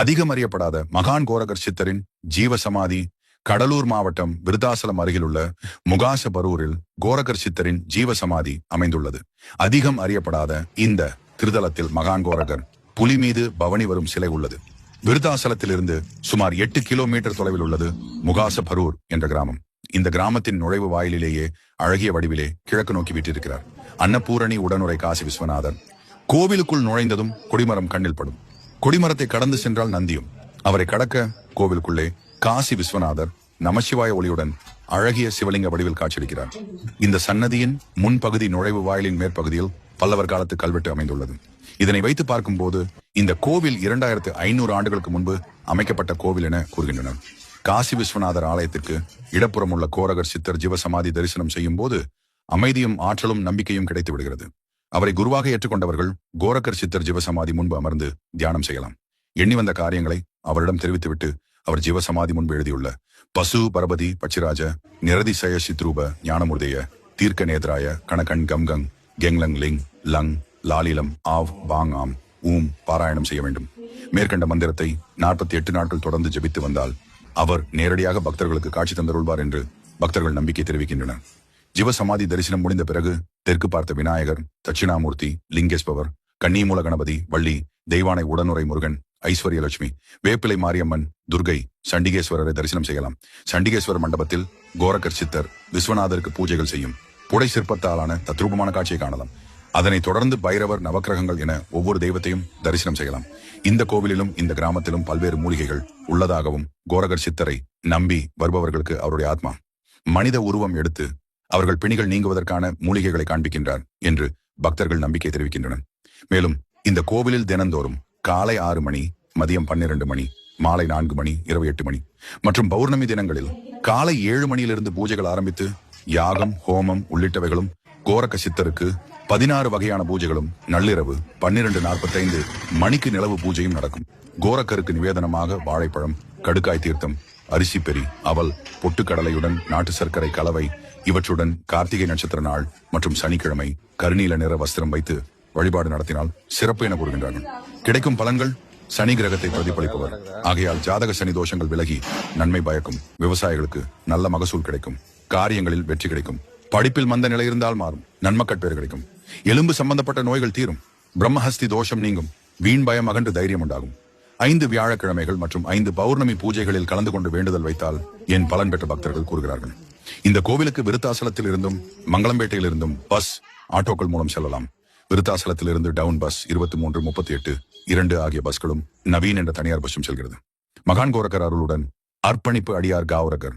அதிகம் அறியப்படாத மகான் கோரகர் சித்தரின் ஜீவசமாதி கடலூர் மாவட்டம் விருதாசலம் அருகிலுள்ள முகாசபரூரில் கோரகர் சித்தரின் ஜீவசமாதி அமைந்துள்ளது. அதிகம் அறியப்படாத இந்த திருதலத்தில் மகான் கோரகர் புலி மீது பவனி வரும் சிலை உள்ளது. விருதாசலத்திலிருந்து சுமார் எட்டு கிலோமீட்டர் தொலைவில் உள்ளது முகாசபரூர் என்ற கிராமம். இந்த கிராமத்தின் நுழைவு வாயிலிலேயே அழகிய வடிவிலே கிழக்கு நோக்கி விட்டிருக்கிறார் அன்னபூரணி உடனுரை காசி விஸ்வநாதன் கோவிலுக்குள் நுழைந்ததும் கொடிமரம் கண்ணில் படும். கொடிமரத்தை கடந்து சென்றால் நந்தியும். அவரை கடக்க கோவிலுக்குள்ளே காசி விஸ்வநாதர் நமசிவாய ஒளியுடன் அழகிய சிவலிங்க வடிவில் காட்சியளிக்கிறார். இந்த சன்னதியின் முன்பகுதி நுழைவு வாயிலின் மேற்பகுதியில் பல்லவர் காலத்து கல்வெட்டு அமைந்துள்ளது. இதனை வைத்து பார்க்கும்போது இந்த கோவில் இரண்டாயிரத்து ஐநூறு ஆண்டுகளுக்கு முன்பு அமைக்கப்பட்ட கோவில் என கூறுகின்றனர். காசி விஸ்வநாதர் ஆலயத்திற்கு இடப்புறம் உள்ள கோரகர் சித்தர் ஜீவசமாதி தரிசனம் செய்யும் போது அமைதியும் ஆற்றலும் நம்பிக்கையும் கிடைத்து விடுகிறது. அவரை குருவாக ஏற்றுக்கொண்டவர்கள் கோரக்கர் சித்தர் ஜீவசமாதி முன்பு அமர்ந்து தியானம் செய்யலாம். எண்ணி வந்த காரியங்களை அவரிடம் தெரிவித்துவிட்டு அவர் ஜீவசமாதி முன்பு எழுதியுள்ள பசு பரபதி பச்சிராஜ நிரதிசய சித்ரூப ஞானமுர்தேய தீர்க்க நேத்ராய கணகண் கம்கங் கெங்லங் லிங் லங் லாலிலம் ஆவ் பாங் ஆம் ஊம் பாராயணம் செய்ய வேண்டும். மேற்கண்ட மந்திரத்தை நாற்பத்தி எட்டு நாட்கள் தொடர்ந்து ஜெபித்து வந்தால் அவர் நேரடியாக பக்தர்களுக்கு காட்சி தந்தருள்வார் என்று பக்தர்கள் நம்பிக்கை தெரிவிக்கின்றனர். ஜீவசமாதி தரிசனம் முடிந்த பிறகு தெற்கு பார்த்த விநாயகர் தட்சிணாமூர்த்தி லிங்கேஸ்பவர் கன்னிமூல கணபதி வள்ளி தெய்வானை உடனுரை முருகன் ஐஸ்வர்யலட்சுமி வேப்பிலை மாரியம்மன் துர்கை சண்டிகேஸ்வரரை தரிசனம் செய்யலாம். சண்டிகேஸ்வரர் மண்டபத்தில் கோரக்கர் சித்தர் விஸ்வநாதருக்கு பூஜைகள் செய்யும் புடை சிற்பத்தாலான தத்ரூபமான காட்சியை காணலாம். அதனைத் தொடர்ந்து பைரவர் நவக்கிரகங்கள் என ஒவ்வொரு தெய்வத்தையும் தரிசனம் செய்யலாம். இந்த கோவிலிலும் இந்த கிராமத்திலும் பல்வேறு மூலிகைகள் உள்ளதாகவும் கோரகர் சித்தரை நம்பி வருபவர்களுக்கு அவருடைய ஆத்மா. மனித உருவம் எடுத்து அவர்கள் பிணிகள் நீங்குவதற்கான மூலிகைகளை காண்பிக்கின்றார் என்று பக்தர்கள் நம்பிக்கை தெரிவிக்கின்றனர். மேலும் இந்த கோவிலில் தினந்தோறும் காலை ஆறு மணி மதியம் பன்னிரண்டு மணி மாலை நான்கு மணி இரவு எட்டு மணி மற்றும் பௌர்ணமி தினங்களில் காலை ஏழு மணியிலிருந்து பூஜைகள் ஆரம்பித்து யாகம் ஹோமம் உள்ளிட்டவைகளும் கோரக்க சித்தருக்கு பதினாறு வகையான பூஜைகளும் நள்ளிரவு பன்னிரண்டு நாற்பத்தைந்து மணிக்கு நிலவு பூஜையும் நடக்கும். கோரக்கருக்கு நிவேதனமாக வாழைப்பழம் கடுக்காய் தீர்த்தம் அரிசி பெரி அவல் பொட்டுக்கடலையுடன் நாட்டு சர்க்கரை கலவை இவற்றுடன் கார்த்திகை நட்சத்திர நாள் மற்றும் சனிக்கிழமை கருநீல நிற வஸ்திரம் வைத்து வழிபாடு நடத்தினால் சிறப்பு என கூறுகின்றார்கள். கிடைக்கும் பலன்கள் சனி கிரகத்தை பிரதிபலிப்பவர். ஆகையால் ஜாதக சனி தோஷங்கள் விலகி நன்மை பயக்கும். விவசாயிகளுக்கு நல்ல மகசூல் கிடைக்கும். காரியங்களில் வெற்றி கிடைக்கும். படிப்பில் மந்த நிலை இருந்தால் மாறும். நன்மக்கட்பேறு கிடைக்கும். எலும்பு சம்பந்தப்பட்ட நோய்கள் தீரும். பிரம்மஹஸ்தி தோஷம் நீங்கும். வீண் பயம் அகன்று தைரியம் உண்டாகும். ஐந்து வியாழக்கிழமைகள் மற்றும் ஐந்து பௌர்ணமி பூஜைகளில் கலந்து கொண்டு வேண்டுதல் வைத்தால் என் பலன் பெற்ற பக்தர்கள் கூறுகிறார்கள். இந்த கோவிலுக்கு விருத்தாசலத்தில் இருந்தும் மங்களம்பேட்டையில் இருந்தும் பஸ் ஆட்டோக்கள் மூலம் செல்லலாம். விருத்தாசலத்தில் இருந்து டவுன் பஸ் இருபத்தி மூன்று முப்பத்தி எட்டு இரண்டு ஆகிய பஸ்களும் நவீன் என்ற தனியார் பஸ்ஸும் செல்கிறது. மகான் கோரக்கர் அருளுடன் அர்ப்பணிப்பு அடியார் காவரகர்